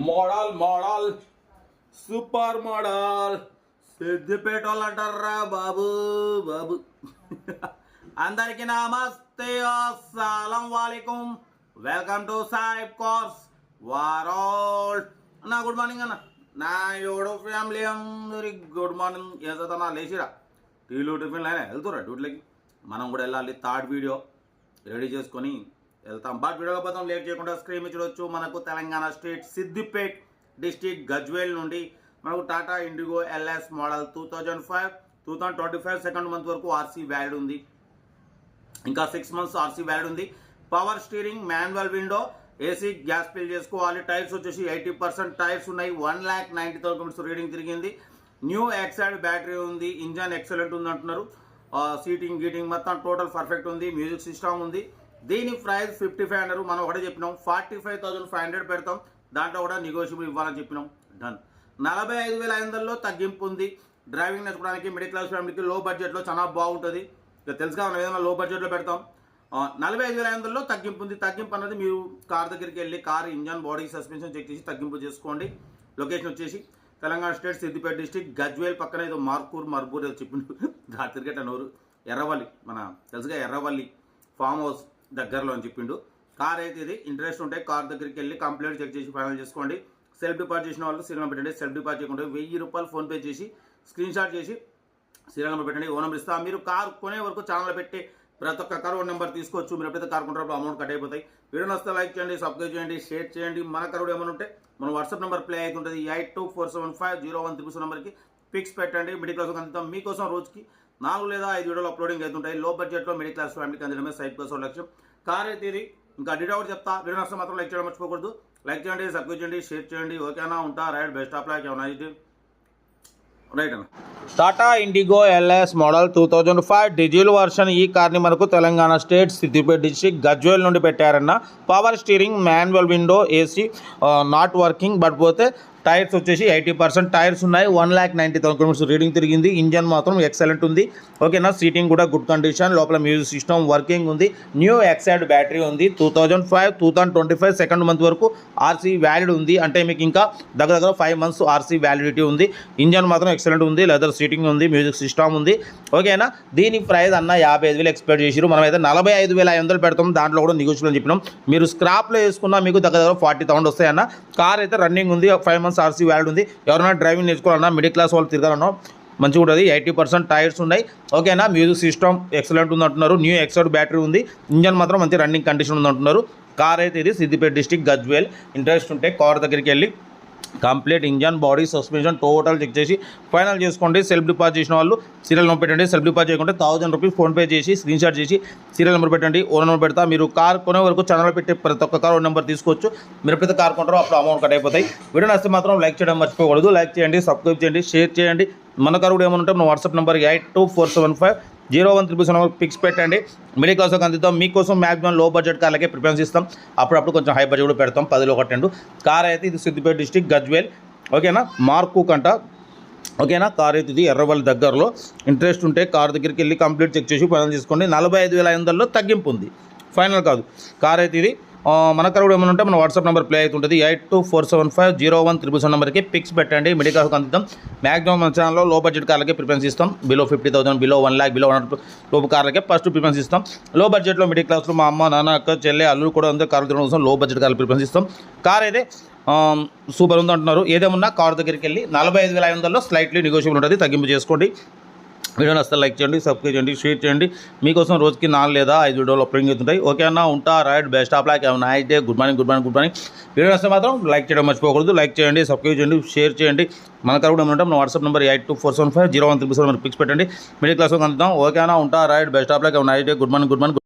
Model model super model Siddipet వాళ్ళు అంటారా బాబు బాబు అందరికీ నమస్తే అస్సలం వాలేకుం వెల్కమ్ టు సాయిబ్ కోర్స్ వారోల్ అన్న గుడ్ మార్నింగ్ అన్న నా ఎవడో ఫ్యామిలీ అందరి గుడ్ మార్నింగ్ ఏదైనా లేచిరా టీలు టిఫిన్లు అయినా వెళ్తురా డ్యూటీలకి మనం కూడా వెళ్ళాలి థర్డ్ వీడియో రెడీ చేసుకొని వెళ్తాం. బట్ వీడియో పోతాం లేట్ చేయకుండా స్క్రీన్ చూడొచ్చు. మనకు తెలంగాణ స్టేట్ సిద్దిపేట్ డిస్టిక్ గజ్వేల్ నుండి మనకు Tata Indigo LS model two thousand five two thousand twenty five second month వరకు ఆర్సీ వ్యాలిడ్ ఉంది. ఇంకా సిక్స్ మంత్స్ ఆర్సీ వ్యాలిడ్ ఉంది. Power steering manual window AC gas fill చేసుకోవాలి. టైర్స్ వచ్చేసి ఎయిటీ పర్సెంట్ టైర్స్ ఉన్నాయి. One lakh ninety thousand reading తిరిగింది. New Exide battery ఉంది. Engine excellent ఉంది అంటున్నారు. Uh, సీటింగ్ గీటింగ్ మొత్తం టోటల్ పర్ఫెక్ట్ ఉంది. మ్యూజిక్ సిస్టమ్ ఉంది. దీని ప్రైస్ ఫిఫ్టీ ఫైవ్ హండ్రెడ్ మనం ఒకటే చెప్పినాం. Forty five thousand five hundred పెడతాం. దాంట్లో కూడా నెగోషియబుల్ ఇవ్వాలని చెప్పినాం. డన్ నలభై ఐదు వేల ఐదు తగ్గింపు ఉంది డ్రైవింగ్ నేర్చుకోవడానికి మిడిల్ క్లాస్ ఫ్యామిలీకి లో బడ్జెట్లో చాలా బాగుంటుంది. ఇక తెలుసుగా మనం ఏదైనా లో బడ్జెట్లో పెడతాం నలభై ఐదు వేల ఐదు తగ్గింపు ఉంది తగ్గింపు అన్నది మీరు కార్ దగ్గరికి వెళ్ళి car engine body suspension check చేసి తగ్గింపు చేసుకోండి. లొకేషన్ వచ్చేసి తెలంగాణ స్టేట్ సిద్దిపేట డిస్టిక్ గజ్వేల్ పక్కన ఏదో మార్కూర్ మర్బూర్ ఏదో చెప్పిండు రాత్రిగట్ట నోరు. ఎర్రవల్లి. మన తెలుసుగా ఎర్రవల్లి. ఫామ్ హౌస్ దగ్గరలో అని చెప్పిండు. కార్ అయితే ఇది ఇంట్రెస్ట్ ఉంటే కార్ దగ్గరికి వెళ్ళి కంప్లీట్ చెక్ చేసి ఫైనల్ చేసుకోండి. సెల్ఫ్ డిపాజిట్ చేసిన వాళ్ళు సినిమా పెట్టండి. సెల్ఫ్ డిపాజిట్ చేయకుండా వెయ్యి రూపాయలు ఫోన్పే చేసి స్క్రీన్ షాట్ చేసి శ్రీరంగంలో పెట్టండి. ఓ నెంబర్ ఇస్తా. మీరు కార్ కొనే వరకు ఛానల్ పెట్టి ప్రతి ఒక్క కరువు నెంబర్ తీసుకోవచ్చు. మీరు ఎప్పుడైతే కార్ కొంటారో అమౌంట్ కట్ అయిపోతాయి. వీడియో నస్తే లైక్ చేయండి సబ్స్క్రైబ్ చేయండి షేర్ చేయండి. మన కరువు ఏమైనా ఉంటే మన వాట్సాప్ నెంబర్ ప్లే అవుతుంటుంది. Eight two four seven five zero one triple నెంబర్కి పిక్స్ పెట్టండి. మిడిల్ క్లాస్ అందుతాం మీకోసం రోజుకి నాలుగు లేదా ఐదు వీడియోలు అప్లోడింగ్ అవుతుంటాయి. లో బడ్జెట్లో మిడిల్ క్లాస్ ఫ్యామిలీకి అందడమే సైట్ కోసం లక్ష్యం. కార్ అయితే ఇంకా డీటెయిల్ కూడా చెప్తా. వీడియో నష్టం మాత్రం లైక్ చేయడం మర్చిపోకూడదు. లైక్ చేయండి సబ్స్క్రైబ్ చేయండి షేర్ చేయండి. ఓకేనా? ఉంటా రైట్ బెస్ట్ ఆఫ్ లైక్ ఏమైనా రైట్ అన్న. Tata Indigo LS model two thousand five diesel version ఈ కార్ని మనకు తెలంగాణ స్టేట్ సిద్దిపేట డిస్ట్రిక్ట్ గజ్వేల్ నుండి పెట్టారన్న. Power steering manual window AC not working but పోతే టైర్స్ వచ్చేసి ఎయిటీ పర్సెంట్ టైర్స్ ఉన్నాయి. One lakh ninety thousand kilometres reading తిరిగింది. ఇంజన్ మాత్రం ఎక్సలెంట్ ఉంది. ఓకేనా సీటింగ్ కూడా గుడ్ కండిషన్. లోపల మ్యూజిక్ సిస్టమ్ వర్కింగ్ ఉంది. న్యూ ఎక్సైడ్ బ్యాటరీ ఉంది. Two thousand five two thousand twenty five second month వరకు ఆర్సీ వ్యాలిడ్ ఉంది. అంటే మీకు ఇంకా దగ్గర దగ్గర ఫైవ్ మంత్స్ ఆర్సీ వ్యాలిడిటీ ఉంది. ఇంజన్ మాత్రం ఎక్సలెంట్ ఉంది. లెదర్ సీటింగ్ ఉంది. మ్యూజిక్ సిస్టమ్ ఉంది. ఓకేనా దీని ప్రైస్ అన్న యాభై ఐదు వేలు ఎక్స్పెక్ట్ చేసిరు మనం అయితే నలభై ఐదు వేల ఐదు వందలు పెడతాం. దాంట్లో కూడా నెగోషియల్ అని చెప్పినాం. మీరు స్క్రాప్లో వేసుకున్నా మీకు దగ్గర దగ్గర ఫార్టీ థౌసండ్ వస్తాయన్న. కార్ అయితే రన్నింగ్ ఉంది. ఫైవ్ మంత్స్ ఆర్సీ వ్యాలిడ్ ఉంది. ఎవరైనా డ్రైవింగ్ నేర్చుకోవాలన్నా మిడిల్ క్లాస్ వాళ్ళు తిరగాలన్నా మంచిగా ఉంటుంది. ఎయిటీ పర్సెంట్ టైర్స్ ఉన్నాయి. ఓకేనా? మ్యూజిక్ సిస్టమ్ ఎక్సలెంట్ ఉంది అంటున్నారు. న్యూ ఎక్సైడ్ బ్యాటరీ ఉంది. ఇంజన్ మాత్రం మంచి రన్నింగ్ కండిషన్ ఉంది అంటున్నారు. కార్ అయితే ఇది సిద్దిపేట డిస్టిక్ గజ్వేల్. ఇంట్రెస్ట్ ఉంటే కార్ దగ్గరికి వెళ్ళి complete engine body suspension total check చేసి ఫైనల్ చేసుకోండి. సెల్ఫ్ డిపాజిట్ చేసిన వాళ్ళు సీరియల్ నెంబర్ పెట్టండి. సెల్ఫ్ డిపాజిట్ చేయకుంటే థౌసండ్ రూపీస్ ఫోన్పే చేసి స్క్రీన్ షాట్ చేసి సీరియల్ నెంబర్ పెట్టండి. ఓన్ నెంబర్ పెడతా. మీరు కార్ కొనే వరకు ఛానల్ పెట్టి ప్రతి ఒక్క కార్ నెంబర్ తీసుకోవచ్చు. మీరు ప్రతి కార్ కొంటారో అప్పుడు అమౌంట్ కట్ అయిపోతాయి. వీడియో నచ్చితే మాత్రం లైక్ చేయడం మర్చిపోకూడదు. లైక్ చేయండి సబ్స్క్రైబ్ చేయండి షేర్ చేయండి. మన కారు కూడా ఏమైనా ఉంటే మన WhatsApp number eight two four seven five zero one triple seven pics పెట్టండి. మిడిల్ క్లాస్ అందిద్దాం. మీకోసం మ్యాక్సిమం లో బడ్జెట్ కార్లకే ప్రిఫరెన్స్ ఇస్తాం. అప్పుడప్పుడు కొంచెం హై బడ్జెట్ కూడా పెడతాం. పదిలో ఒకటి రెండు. కార్ అయితే ఇది సిద్దిపేట డిస్టిక్ గజ్వేల్. ఓకేనా? మార్కు కంట. ఓకేనా? కార్ అయితే ఇది ఎర్రవల్లి దగ్గరలో. ఇంట్రెస్ట్ ఉంటే కార్ దగ్గరికి వెళ్ళి కంప్లీట్ చెక్ చేసి ప్రయాణం చేసుకోండి నలభై ఐదు వేల ఐదు వందల్లో తగ్గింపు ఉంది. ఫైనల్ కాదు. కార్ అయితే ఇది మన కార్ కూడా ఏమైనా ఉంటే మన వాట్సాప్ నెంబర్ ప్లే అవుతుంటుంది. Eight two four seven five zero one triple seven నెంబర్కి పిక్స్ పెట్టండి. మిడిల్ క్లాస్ అందిద్దాం. మ్యాక్సిమం మన ఛానల్లో లో బడ్జెట్ కార్లకే ప్రిఫరెన్స్ ఇస్తాం. Below fifty thousand below one lakh below one లోపు కార్లకే ఫస్ట్ ప్రిఫరెన్స్ ఇస్తాం. లో బడ్జెట్లో మిడిల్ క్లాస్లో మా అమ్మ నాన్న అక్క చెల్లె అల్లు కూడా అందరూ కార్లు తిరగడం కోసం లో బడ్జెట్ కార్లు ప్రిఫరెన్స్ ఇస్తాం. కార్ అయితే సూపర్ ఉంది అంటున్నారు ఏదేమున్నా కార్ దగ్గరికి వెళ్ళి నలభై ఐదు వేల ఐదు వందల్లో స్లైట్లీ నెగోషియబుల్ ఉంటుంది. తగ్గింపు చేసుకోండి. వీడియోని వస్తే లైక్ చేయండి సబ్స్క్రైబ్ చేయండి షేర్ చేయండి. మీకోసం రోజుకి నాలుగు లేదా ఐదు వీడియోలు అప్లోడింగ్ అవుతుంటాయి ఓకే అన్న ఉంటా right best of like night day good morning good morning good morning video వస్తే మాత్రం లైక్ చేయడం మర్చిపోకూడదు. లైక్ చేయండి సబ్స్క్రైబ్ చేయండి షేర్ చేయండి. మన కారు కూడా ఏమంటాం మన WhatsApp number eight two four seven five zero one triple seven pics పెట్టండి. మిడిల్ క్లాస్ అందుతాం ఓకేనా ఉంటా right best of like night day good morning good morning